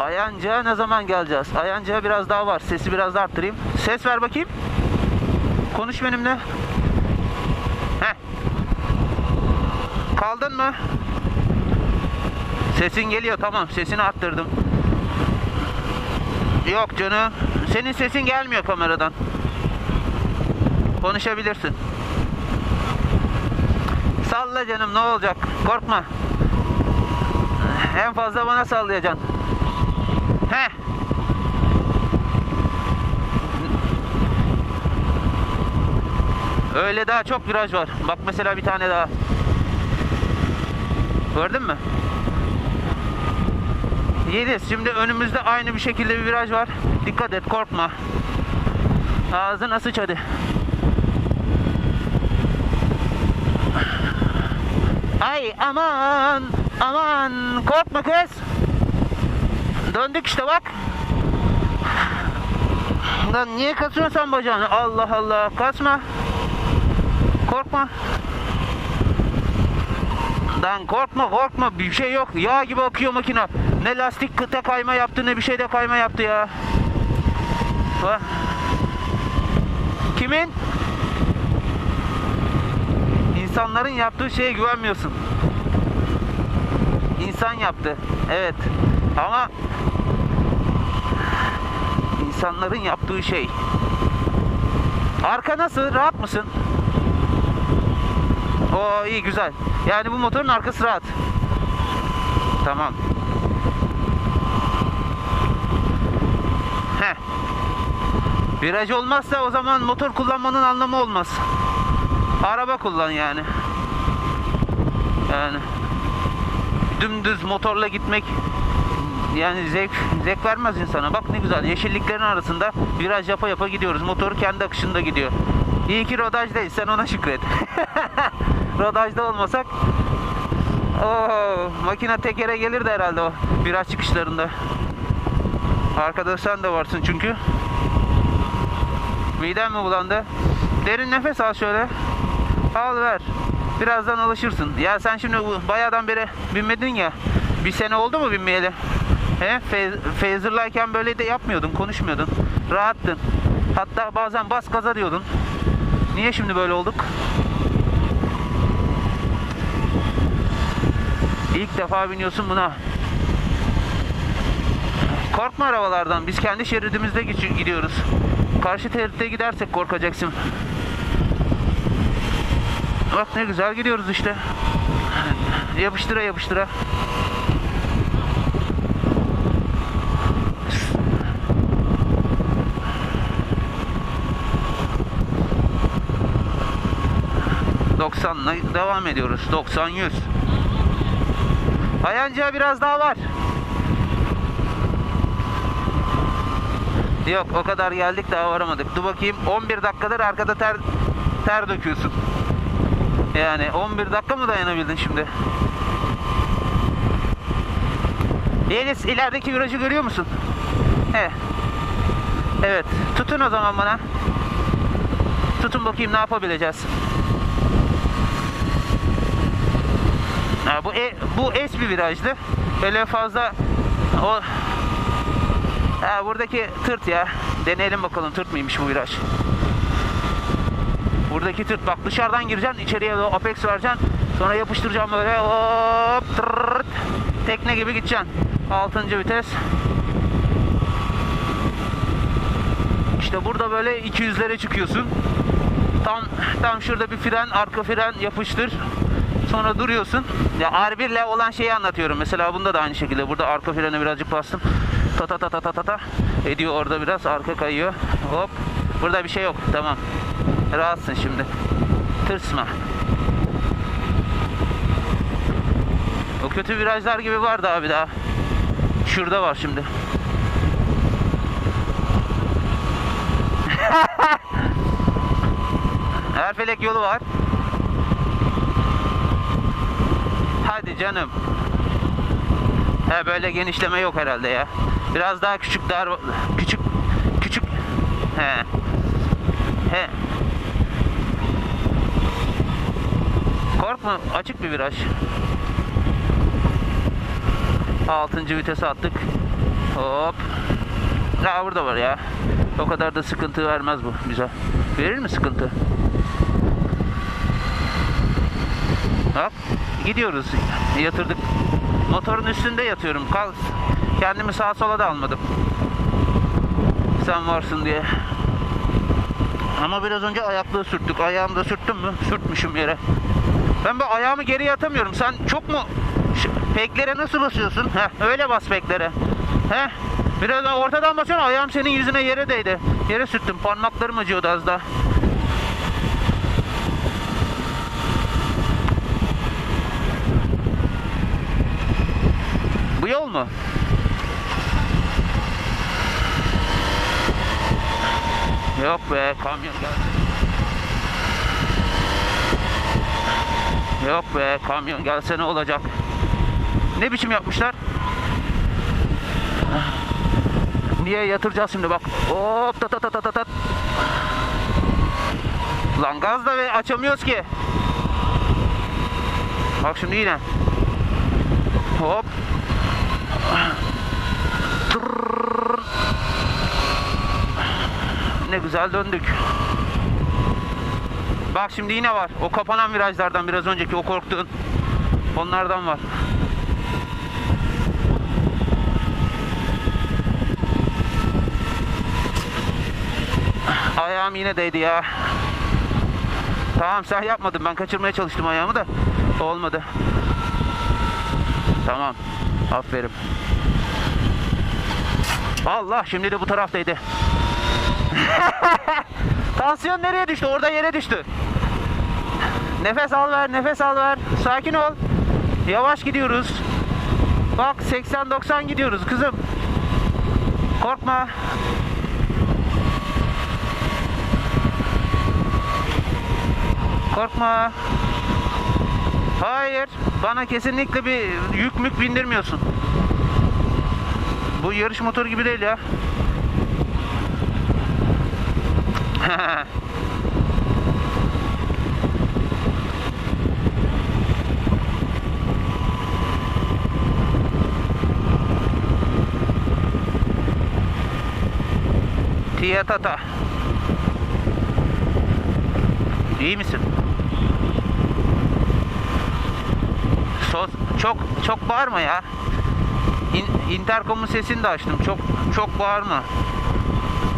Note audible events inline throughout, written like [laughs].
Ayancı'ya ne zaman geleceğiz? Ayancı'ya biraz daha var. Sesi biraz daha arttırayım. Ses ver bakayım. Konuş benimle. Heh. Kaldın mı? Sesin geliyor tamam. Sesini arttırdım. Yok canım. Senin sesin gelmiyor kameradan. Konuşabilirsin. Salla canım ne olacak? Korkma. En fazla bana sallayacaksın. He. Öyle daha çok viraj var. Bak mesela bir tane daha. Gördün mü? Yediz. Şimdi önümüzde aynı bir şekilde bir viraj var. Dikkat et korkma. Ağzına sıç hadi. Ay aman aman korkma kız. Döndük işte bak. Lan niye kasıyorsun sen bacağını? Allah Allah kasma. Korkma. Lan korkma korkma bir şey yok. Yağ gibi akıyor makine. Ne lastik kıta kayma yaptı ne bir şey de kayma yaptı ya. Bak. Kimin? İnsanların yaptığı şeye güvenmiyorsun. İnsan yaptı. Evet. Ama insanların yaptığı şey. Arka nasıl? Rahat mısın? Oo iyi güzel. Yani bu motorun arkası rahat. Tamam. Heh. Viraj olmazsa o zaman motor kullanmanın anlamı olmaz. Araba kullan yani. Yani dümdüz motorla gitmek yani zevk zevk vermez insana. Bak ne güzel yeşilliklerin arasında viraj yapa yapa gidiyoruz. Motor kendi akışında gidiyor. İyi ki rodajdayız. Sen ona şükret. [laughs] Rodajda olmasak Oo, makine tekere gelirdi herhalde o viraj çıkışlarında. Arkada sen de varsın çünkü. Miden mi bulandı? Derin nefes al şöyle. Al ver. Birazdan alışırsın. Ya sen şimdi bayağıdan beri binmedin ya. Bir sene oldu mu binmeyeli? He? Fe- Phaser'layken böyle de yapmıyordun, konuşmuyordun. Rahattın. Hatta bazen bas gaza diyordun. Niye şimdi böyle olduk? İlk defa biniyorsun buna. Korkma arabalardan. Biz kendi şeridimizde gidiyoruz. Karşı şeritte gidersek korkacaksın. Bak ne güzel gidiyoruz işte. Yapıştıra yapıştıra. ...90'la devam ediyoruz. 90-100. Ayancıya biraz daha var. Yok o kadar geldik daha varamadık. Dur bakayım 11 dakikadır arkada ter ter döküyorsun. Yani 11 dakika mı dayanabildin şimdi? Deniz ilerideki virajı görüyor musun? He. Evet. Tutun o zaman bana. Tutun bakayım ne yapabileceğiz. Ha, bu e, bu es bir virajdı. Öyle fazla o ha, buradaki tırt ya. Deneyelim bakalım tırt mıymış bu viraj. Buradaki tırt bak dışarıdan gireceksin içeriye doğru apex vereceksin. Sonra yapıştıracaksın böyle hop tırırt. Tekne gibi gideceksin. 6. vites. İşte burada böyle 200'lere çıkıyorsun. Tam tam şurada bir fren, arka fren yapıştır. Sonra duruyorsun. Ya R1 ile olan şeyi anlatıyorum. Mesela bunda da aynı şekilde. Burada arka frene birazcık bastım. Ta ta ta ta ta ta ta. Ediyor orada biraz. Arka kayıyor. Hop. Burada bir şey yok. Tamam. Rahatsın şimdi. Tırsma. O kötü virajlar gibi vardı abi daha. Şurada var şimdi. [laughs] Erfelek yolu var. Hadi canım. He böyle genişleme yok herhalde ya. Biraz daha küçük dar küçük küçük he. He. Korkma açık bir viraj. 6. vitese attık. Hop. Ya burada var ya. O kadar da sıkıntı vermez bu bize. Verir mi sıkıntı? Bak gidiyoruz. Yatırdık. Motorun üstünde yatıyorum. Kal kendimi sağa sola da almadım. Sen varsın diye. Ama biraz önce ayaklığı sürttük. Ayağımı da sürttüm mü? Sürtmüşüm yere. Ben bu ayağımı geriye atamıyorum. Sen çok mu peklere nasıl basıyorsun? Heh, öyle bas peklere. Heh. Biraz ortadan basıyorsun. Ayağım senin yüzüne yere değdi. Yere sürttüm. Parmaklarım acıyordu az daha. Yol mu? Yok be kamyon geldi. Yok be kamyon gelse ne olacak? Ne biçim yapmışlar? Niye yatıracağız şimdi bak. Hop ta ta ta ta ta ta. Lan gaz da ve açamıyoruz ki. Bak şimdi yine. Hop. Ne güzel döndük. Bak şimdi yine var. O kapanan virajlardan biraz önceki o korktuğun. Onlardan var. Ayağım yine değdi ya. Tamam sen yapmadın. Ben kaçırmaya çalıştım ayağımı da. Olmadı. Tamam. Aferin. Allah şimdi de bu taraftaydı. [laughs] Tansiyon nereye düştü? Orada yere düştü. Nefes al ver, nefes al ver. Sakin ol. Yavaş gidiyoruz. Bak 80-90 gidiyoruz kızım. Korkma. Korkma. Hayır. Bana kesinlikle bir yük mük bindirmiyorsun. Bu yarış motoru gibi değil ya. [laughs] Tiyatata. İyi misin? Çok çok bağırma ya. İn, interkomun sesini de açtım. Çok çok bağırma.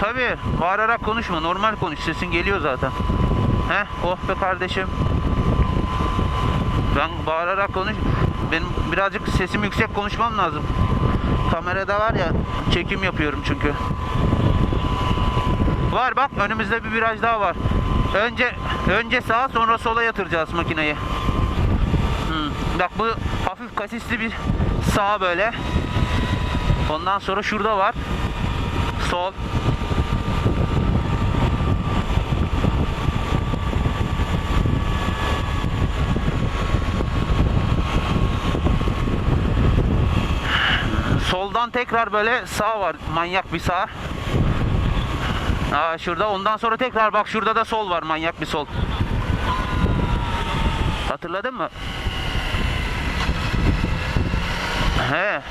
Tabii bağırarak konuşma. Normal konuş. Sesin geliyor zaten. He? Oh be kardeşim. Ben bağırarak konuş. Benim birazcık sesim yüksek konuşmam lazım. Kamerada var ya çekim yapıyorum çünkü. Var bak önümüzde bir viraj daha var. Önce önce sağa sonra sola yatıracağız makineyi. Bak bu hafif kasisli bir sağ böyle. Ondan sonra şurada var. Sol. Soldan tekrar böyle sağ var. Manyak bir sağ. Aa, şurada ondan sonra tekrar bak şurada da sol var. Manyak bir sol. Hatırladın mı? He.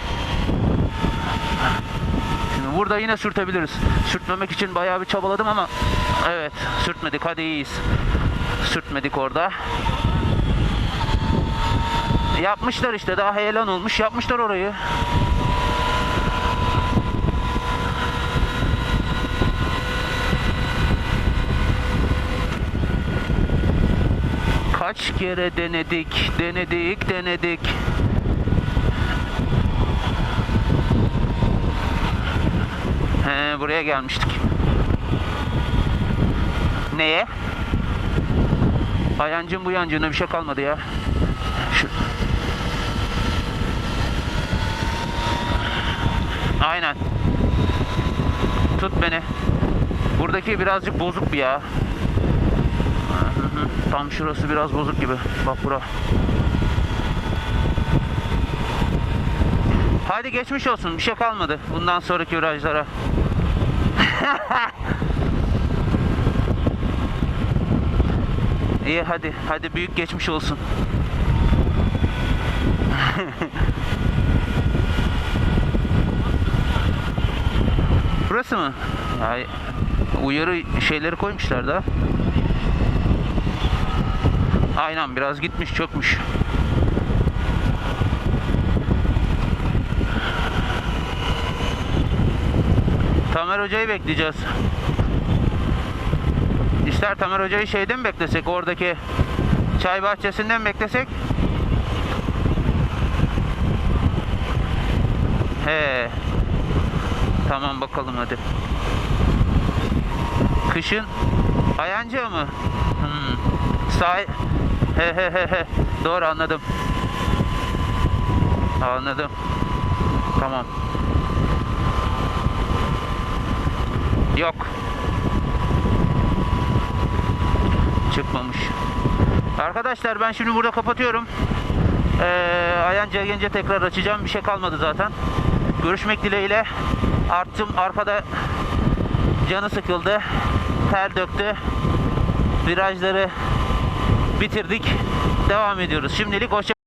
Şimdi burada yine sürtebiliriz. Sürtmemek için bayağı bir çabaladım ama evet sürtmedik. Hadi iyiyiz. Sürtmedik orada. Yapmışlar işte daha heyelan olmuş. Yapmışlar orayı. Kaç kere denedik, denedik, denedik. He, buraya gelmiştik. Neye? Ayancın bu yancığına bir şey kalmadı ya. Şu... Aynen. Tut beni. Buradaki birazcık bozuk bir ya. Tam şurası biraz bozuk gibi. Bak bura. Hadi geçmiş olsun. Bir şey kalmadı. Bundan sonraki virajlara. [laughs] İyi hadi. Hadi büyük geçmiş olsun. [laughs] Burası mı? Ya, uyarı şeyleri koymuşlar da. Aynen biraz gitmiş çökmüş. Tamer Hoca'yı bekleyeceğiz. İster Tamer Hoca'yı şeyden mi beklesek? Oradaki çay bahçesinden mi beklesek? He. Tamam bakalım hadi. Kışın Ayancı mı? Hmm. Say he he he he. Doğru anladım. Anladım. Tamam. Yok. Çıkmamış. Arkadaşlar ben şimdi burada kapatıyorum. Ee, Ayancı'ya gelince tekrar açacağım. Bir şey kalmadı zaten. Görüşmek dileğiyle. Arttım arkada canı sıkıldı. Ter döktü. Virajları bitirdik. Devam ediyoruz. Şimdilik hoşça